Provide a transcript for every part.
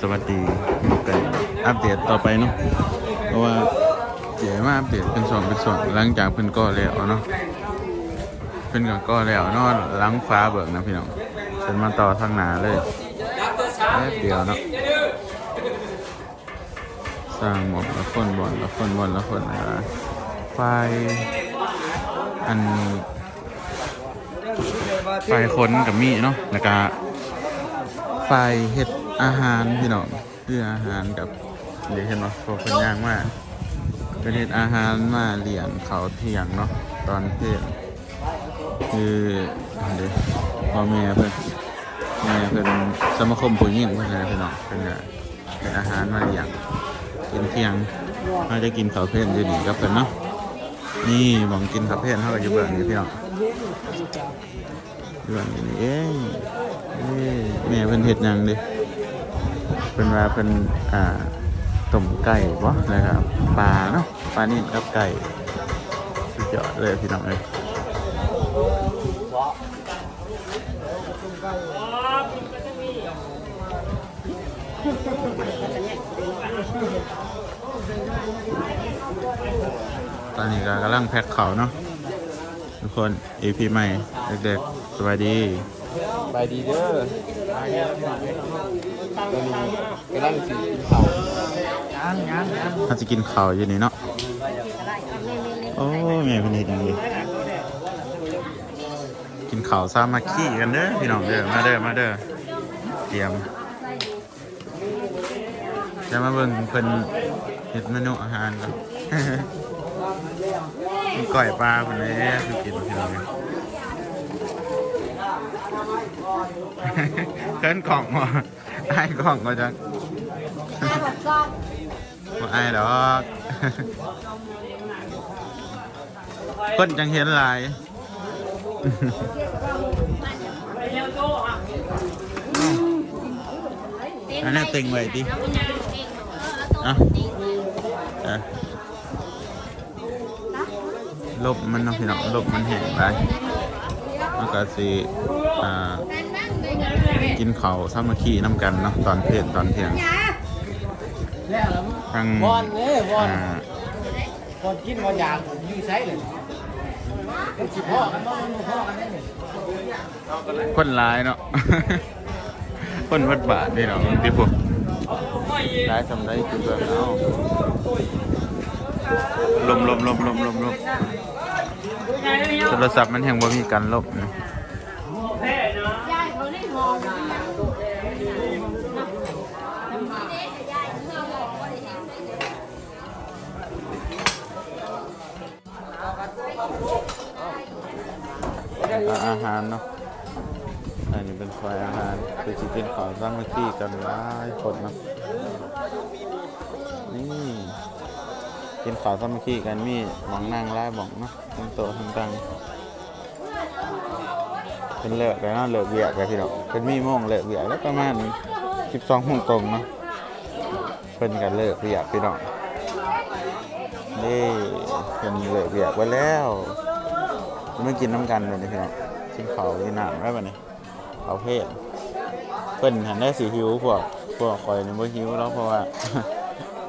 สวัสดีโอเคอัปเดตต่อไปเนาะเพราะว่าเสียมาอัปเดตเป็นส่วนเป็นส่วนหลังจากเพิ่นก็แล้วเนาะเพิ่นก็ก็แล้วเนาะหลังฟ้าเบิกนะพี่น้องเพิ่นมาต่อทางหนาเลยแป๊บเดียวเนาะสร้างหมดละคนบอลละคนบอลละคนอะไรไฟอันไฟค้นกับมีเนาะแล้วก็ไฟเห็ด อาหารพี่น้องเพื่ออาหารกับเดี๋ยวเห็นว่าพวกคนย่างมากเป็นเห็ดอาหารมาเลี้ยงเขาเที่ยงเนาะตอนเพลนคือเดี๋ยวพ่อแม่เพื่อนแม่เพื่อนสมาคมผู้หญิงเพื่อนนะพี่น้องเป็นก็เป็นอาหารมาเลี้ยงกินเที่ยงเราจะกินข้าวเพลนอยู่นี่กับเพื่อนเนาะนี่หมองกินข้าวเพลนเขาก็อยู่เบื้องนี้พี่น้องอยู่เบื้องนี้เองนี่แม่เพิ่นเฮ็ดหยังดิ เพิ่นว่าเพิ่นอ่าต้มไก่บ่นะครับปลาเนาะปลานิ่กับไก่สุดยอดเลยพี่น้องเอ้ยตอนนี้ก็กำลังแพ็คเขาเนาะทุกคน EP ใหม่เด็กๆสวัสดีไปดีเด้อ ตอนนี้กำลังสิกินข้าวยังยังยังถ้าจะกินข้าวอยู่นี่เนาะ โอ้แม่เพิ่นเฮ็ดหยังดีกินข้าวสามัคคีกันเด้อพี่น้องเด้อ มาเด้อ มาเด้อ เตรียมจะมาเบิ่งเพิ่นเฮ็ดเมนูอาหารกันก้อยปลาเพิ่นเลยคือกินพี่น้องเอ้ยเคินกล่องบ่ ไอ้ายกล่องก็จังถ้าบอกกล้องบ่อายดอกคนจังเห็นหลายอันนั้นเต็งไว้ดิอะอะลบมันเนาะพี่น้องลบมันแห้งไปมันก็สิอ่า กินข้าวสามัคคีน้ำกันเนาะตอนเพลนตอนเที่ยงแล้วแล้วทางบอลเนี่ยบอลอ่าบอลกินบอลอยากอยู่ใช้เลยเป็นสิพ่อกันบ้างมันพ่อกันได้เนี่ยคนร้ายเนาะ คนวัดบาทนี่เนาะที่พวกร้ายทำได้คือเบิ่งเอาลมลมลมลมลมลมโทรศัพท์มันแห่งว่ามีการลบนะ อาหารเนาะอันนี้เป็นฝ่ายอาหารคือสิกินข้าวสามัคคีกันหลายคนเนาะนี่กินข้าวสามัคคีกันมีหมองนั่งหลายหมองเนาะทั้งโต๊ะทั้งตังเป็นเลิกแล้วเนาะเลิกเบียกกันพี่น้องเป็นมีโมงเลิกเบียกแล้วประมาณ12โมงตรงเนาะเพิ่นกันเลิกเบียกพี่น้องนี่เพิ่นเลิกเบียกไว้แล้ว จะไม่กินน้ำกันเลยนี่พี่น้องกินเขาวกินน้ำได้ปะเนี่ยเขาเพศเพิ่นหันได้สีหิวพวกพวกคอยเนี่ยบ่หิวแล้วเพราะว่า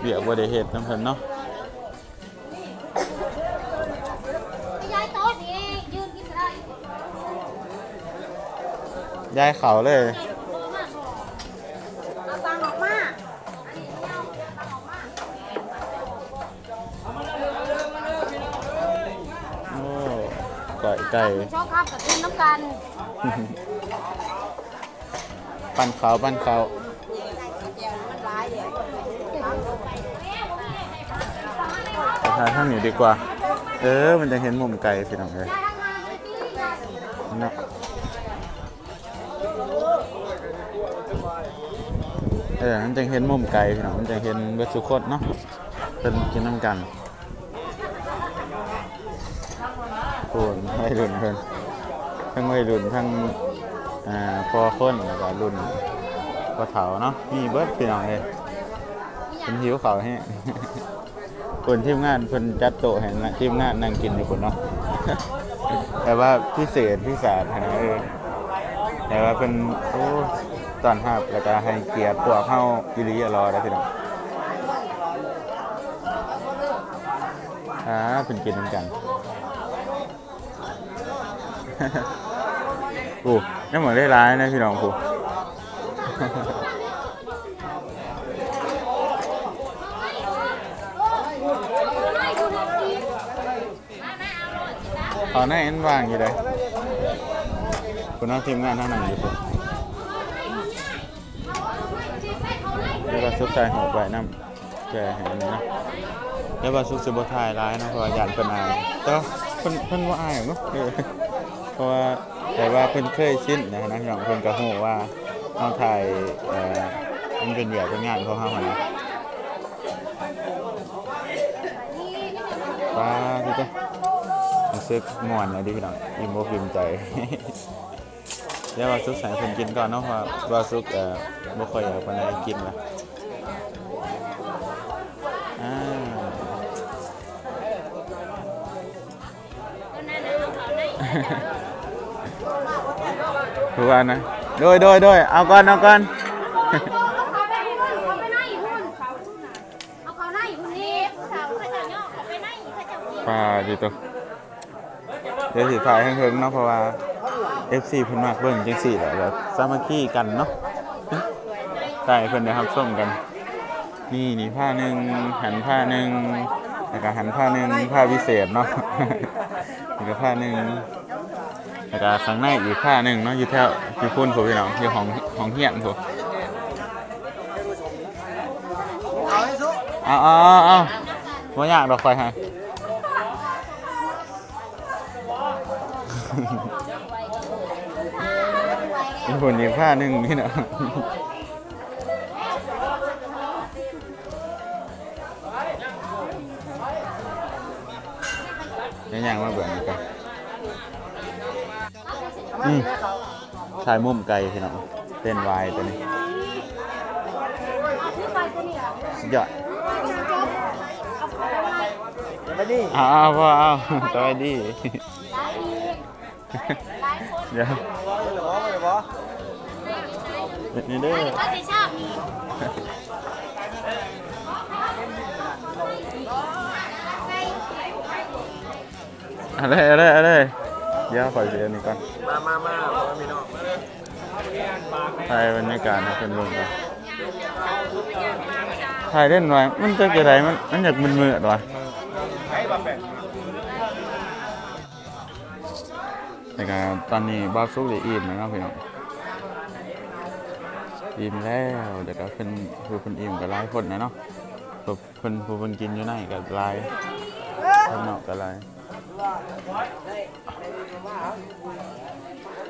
เบียกบ่ได้เฮ็ดน้ำเพิ่นเนาะยายโต๊ะนี่ยืนกินอะไรย้ายเขาเลย ไก่ชอบข้ามกับกินน้ำกันปั้นเขาวปั้นเขาวมันร้ายเดี๋ยวไปทานข้างนี้ดีกว่า เออ มันจะเห็นมุมไก่พี่น้องเลยยายทำงานเลยพี่ยายเนาะเออ มันจะเห็นมุมไก่พี่น้อง มันจะเห็นเบิดสุโคตเนาะเป็นกินน้ำกัน โคนไม่รุ่นเพิ่นทั้งไม่รุ่นทั้งอ่าพอคนแล้วก็รุ่นพอเถาเนาะมีเบิดพี่น้องเลยเป็นหิวเขาวแห้คนทีมงานเพิ่นจัดโต๊ะให้นะทีมงานนั่งกินอยู่คนเนาะแต่ว่าพิเศษพิสารนะเออแต่ว่าเป็นโอ้ต้อนรับแล้วก็ให้เกียรติพวกเฮาอีหลีอะรอได้พี่น้องอ่าเพิ่นกินนกัน โอ้ยังเหมือนได้ร้ายนะพี่น้องกูขอหน้าเอ็นว่างอยู่เลยคุณน้องทีมงานท่านนั่งอยู่ปุ๊แล้วก็ซุกใจหัวไปน้ำแกเห็นนะแล้วว่าซุกสิบทายร้ายนะเพราะว่าหยาดเพิ่นอายแต่ว่าเพิ่นเพิ่นว่าอายเนาะ เออเพราะว่าแต่ว่าเพิ่นเคยชินนะนะพี่น้องเพิ่นก็ฮู้ว่าเฮาถ่ายเอ่อมันเป็นแบบเป็นงานของเฮาหั่นนะป้าพี่เจ้ารู้สึกม่วนเลยดิพี่น้องอิ่มอกอิ่มใจเดี๋ยวว่าซุกใส่เพิ่นกินก่อนเนาะเพราะว่าซุกเอ่อบ่ค่อยอยากปานใดกินละอ่า ทุกวันนะโดยโดยโดยเอาก่อนเอาก่อนเอาไปไหนหุ่นเอาเขาไหนหุ่นนี่สาวเขาจะย่อเขาไปไหนเขาจะกินปลาดีตัวเดี๋ยวสิถ่ายให้เพิ่งเนาะเพราะว่า FC เพิ่นมากเบิ่งจังซี่แหละแบบสามัคคีกันเนาะถ่ายให้เพิ่นได้รับชมกัน นี่นี่ผ้าหนึ่งหันผ้าหนึ่งแล้วก็หันผ้าหนึ่งผ้าพิเศษเนาะนี่ก็ผ้าหนึ่ง แล้วก็ข้างในอีกผ้าหนึ่งเนาะอยู่แถวอยู่พุ่นผมพี่น้องอยู่ของของเฮียนผมเอาเอาเอาเอาไม่อยากดอกไฟฮะมีคนอีกผ้าหนึ่งพี่น้องยังยังมาเบื่อนี่กัน อืมถ่ายมุมไกลพี่น้องเต้นวายตัวนี้สุดยอดไปดิเอาเอาพ่อเอาสวัสดีได้อีกหลายคนเดี๋ยวหรือว่าหรือว่านี่เด้อเขาจะชอบมีอะไรอะไรอะไร เดี๋ยวขอเสียนี่ก่อนมามามามามีน้องถ่ายบรรยากาศให้เป็นลงกันถ่ายเล่นหน่อย มันจะเกิดอะไรมันมันอยากมึนมือๆวะไอ้บาแปะแต่ก็ตอนนี้บาซุกได้อิ่มแล้วเนาะพี่น้องอิ่มแล้วเดี๋ยวก็เพิ่นคือเพิ่นอิ่มกับหลายคนนะเนาะผู้เพิ่นผู้เพิ่นกินอยู่ในกับหลายข้างนอกกับหลาย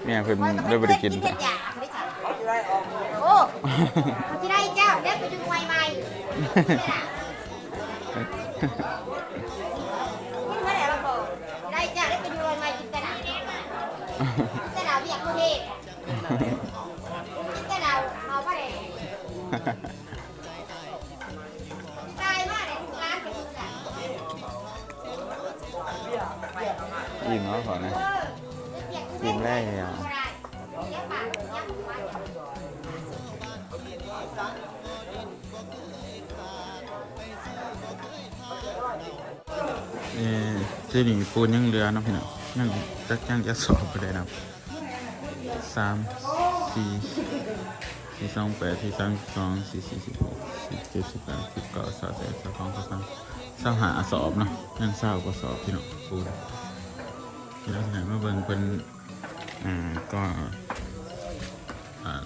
เนี่ยเพิ่นได้บ่ได้กินจะจ้ะโอ้ที่ได้เจ้าเดี๋ยวไปดูไวใหม่นี่ไม่ได้เราบอกได้เจ้าได้ไปดูใหม่กินแต่หนาวแต่หนาวเบียกประเทศแต่หนาวเอาไปเลย อิ่มแล้วขอนะอิ่มแล้วเอ่อเจ้าหนีปูนยังเหลือนะพี่น้องยังจักยังจะสอบไปได้นะสามสี่สี่สองแปดสี่สามสองสี่สี่สิบหกสิบเจ็ดสิบแปดสิบเก้าสามสิบสองสามสามหาสอบเนาะยังเศร้ากว่าสอบพี่น้องปูน เราไหนมาเบิ่งเป็นอ่าก็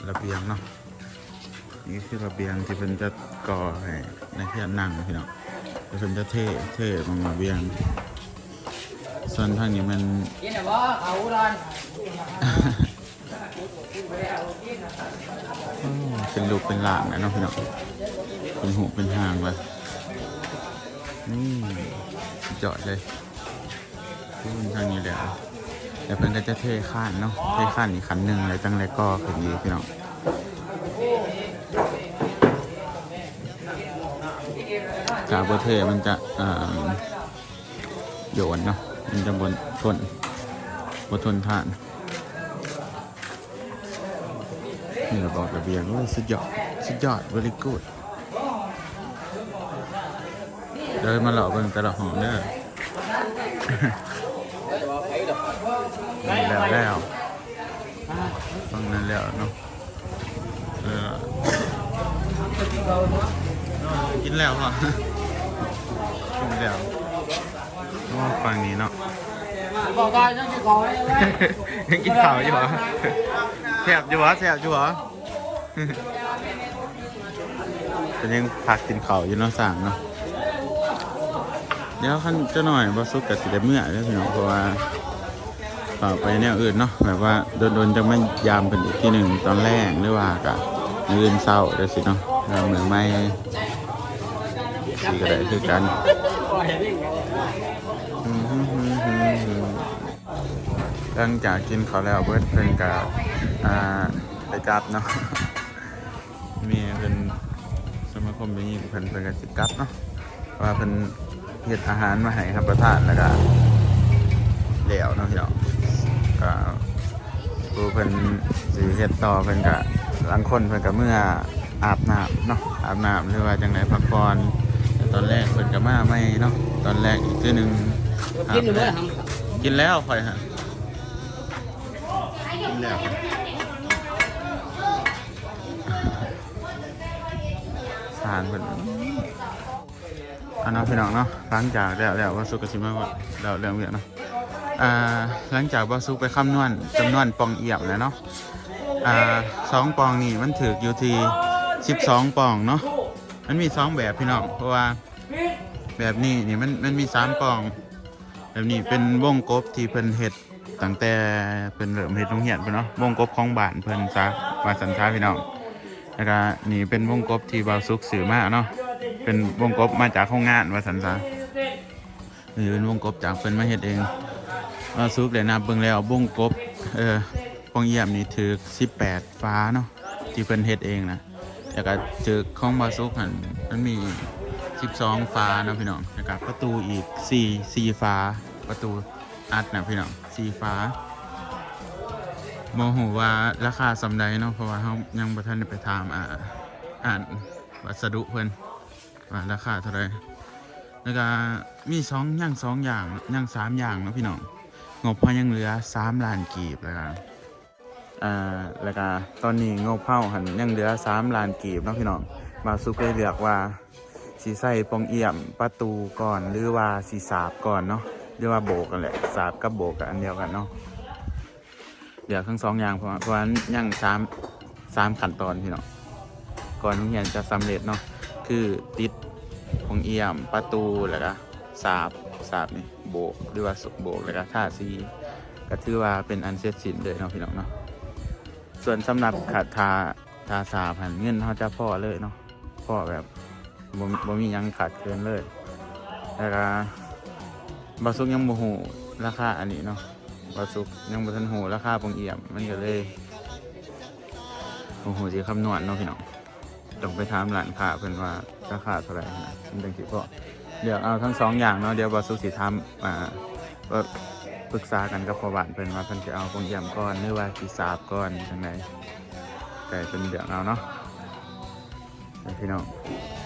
ระเบียงเนาะนี่คือระเบียงที่เป็นจะก่อให้ในที่นั่งพี่น้องเดี๋ยวผมจะเท่เท่ลงมาเบียงส่วนทางนี้มันกินแต่ว่าเขาร้อนเป็นลูกเป็นหลานนะเนาะพี่น้องเป็นหูเป็นหางเลยนี่สุดยอดเลย ขึ้นทางนี้แล้วเดี๋ยวเพิ่อนก็จะเท่ข้านเนาะเท่ข้านอีกขันหนึ่งเลยตั้งแต่ก็ขึ้นอีกพี่น้องจากประเทศมันจะอ่อโยนเนาะมันจะบนทนบนทนทานนี่เราบอกระเบียงว่าสุดยอดสุดยอด very good เดินมาหล่อเบิ่งแต่ละห้องเด้อ แล้วแล้วฟังนั้นแล้วเนาะเออกินแล้วเหรอกินแล้วว่าฟังนี้เนาะบอกได้ต้องจะขอให้ไว้ยังกินข้าวอยู่เหรอแซ่บอยู่เหรอแซ่บอยู่เหรอเป็นยังพักกินข้าวอยู่เนาะสั่งเนาะเดี๋ยวขั้นจะหน่อยบาซุกกับสิเดเมื่อเด้อพี่น้องเพราะว่า ไปแนวอื่นเนาะแบบว่าโดนๆจะไม่ยามเป็นอีกที่หนึ่งตอนแรกหรือว่ากะมื้ออื่นเศร้าเด้สิเนาะเราเหมือนไม่สีก็ไดคือกันหลังจากกินเขาแล้วเบิดเพิ่นก็อ่าไปกลับเนาะมีเพิ่นสมาคมเป็นยิงเพิ่นเพิ่นก็สิกลับเนาะว่าเพิ่นเฮ็ดอาหารมาให้รับประทานแล้วก็แล้วเนาะพี่น้อง ก็ผู้เพิ่นสิเฮ็ดต่อเพิ่นก็หลังคนเพิ่นก็เมื่ออาบน้ำเนาะอาบน้ำหรือว่าจังไดพักผ่อนแต่ตอนแรกเพิ่นก็มาไม่เนาะตอนแรกอีกคือหนึงอาบแล้วกินแล้วค่อยฮะกินแล้วสารเพิ่นอันนั้นพี่น้องเนาะหลังจากแล้วแล้วว่าสุกกสิมาว่าแล้วเรื่องเวียกเนาะ อ่าหลังจากว่าสุกไปคำนวณจำนวนปองเอี่ยมแล้วเนาะอ่าสองปองนี่มันถืออยู่ที่สิบสองปองเนาะมันมีสองแบบพี่น้องเพราะว่าแบบนี้นี่มันมันมีสามปอง แบบนี้เป็นวงกบที่เพิ่นเฮ็ดตั้งแต่เป็นเริ่มเฮ็ดโรงเรียนเพิ่นเนาะวงกบของบ้านเพิ่นซะว่าสันซาพี่น้องแล้วก็นี่เป็นวงกบที่บาวสุกซื้อมาเนาะเป็นวงกบมาจากโรงงานวาสันซานี่เป็นวงกบจากเพิ่นมาเฮ็ดเอง บ่าวสุกได้นับเบิ่งแล้ววงกบ เออปองเยี่ยมนี่ถือ18ฟ้าเนาะที่เพิ่นเฮ็ดเองนะแล้วก็ถือของบาวสุกหั่นมันมี12ฟ้าเนาะพี่น้องแล้วก็ประตูอีก4 4ฟ้าประตูอัดนะพี่น้องสีฟ้าโมโหว่าราคาสำใดเนาะเพราะว่าเขายังบ่ทันไปถามอ่าอ่านวัสดุเพิ่นว่าราคาเท่าไหรแล้วก็มีสองย่างสองอย่างอย่างสามอย่างเนาะพี่น้อง งบเพายังเหลือสามล้านกีบแล้วกันอ่าแล้วก็ตอนนี้งบเผาหันยังเหลือสามล้านกีบเนาะพี่น้องมาสุกเลยเลือกว่าสีใส่ปองเอี่ยมประตูก่อนหรือว่าสีสาบก่อนเนาะเรียกว่าโบกกันแหละสาบกับโบกกันอันเดียวกันเนาะเดี๋ยวทั้งสองอย่างเพราะเพราะฉะนั้นยังสามสามขั้นตอนพี่เนาะก่อนโรงเรียนจะสำเร็จเนาะคือติดของเอี่ยมประตูแล้วก็สาบ สาบนี่โบกหรือว่าสุกโบกแล้วก็ท่าซีก็ถือว่าเป็นอันเสร็จสิ้นเลยเนาะพี่น้องเนาะส่วนสำหรับขาดทาทาสาบหันเงินเขาจะพ่อเลยเนาะพ่อแบบบ่บ่มียังขาดเกินเลยแล้วก็บาซุกยังบ่ฮู้ราคาอันนี้เนาะบาซุกยังบ่ทันฮู้ราคาปงเอี่ยมมันก็เลยบ่ฮู้สิคำนวณเนาะพี่น้องต้องไปถามร้านค้าเพิ่นว่าราคาเท่าไหร่นะมันจังสิพอ เดี๋ยวเอาทั้งสองอย่างเนาะเดี๋ยวบาซุสิถามอ่าปรึกษากันกับพ่อบ้านเพิ่นว่าเพิ่นจะเอาปงเอี่ยมก่อนหรือว่าสิสาบก่อนจังไดแต่เป็นเรื่องเอาเนาะพี่น้อง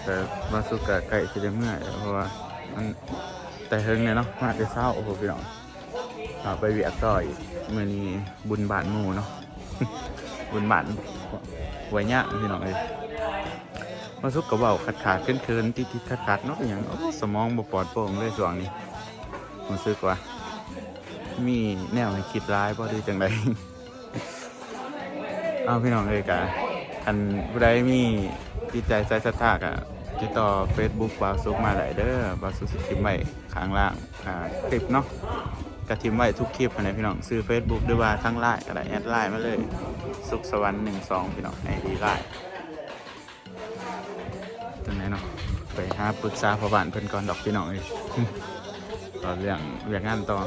แต่บาซุกก็ใกล้สิได้เมื่อยเพราะว่ามันแต่เฮงเนี่ยเนาะมาจะเศร้าโอ้โหพี่น้องเอาไปเวียกต่ออีกมื่อนี้บุญบาทหมูเนาะบุญบาทหวยยะพี่น้องเลย มาสุกกระเบาขาดขาดเคินเคินติดติดขาดขาดเนาะอย่างโอ้สมองบปลอดโปร่งเลยช่วงนี้ผมซื้อกว่า มีแนวให้คิดร้ายเพราะดีจังไดเอาพี่น้องเลยกะอันผู้ใดมีจิตใจใจศรัทธากะติดต่อ Facebook บาวซุกมาได้เด้อบาวซุกสิทิมไว้ข้างล่างอ่าคลิปเนาะกระทิมไว้ทุกคลิปนะพี่น้องซื้อ Facebook ด้วยว่าทั้งไลน์ก็ได้แอดไลน์มาเลย สุขสวรรค์หนึ่งสองพี่น้องไอดีไลน์ หาปรึกษาพ่อบ้านเพิ่นก่อนดอกพี่น้องเลยต่อเรื่องเรื่องงานต่อ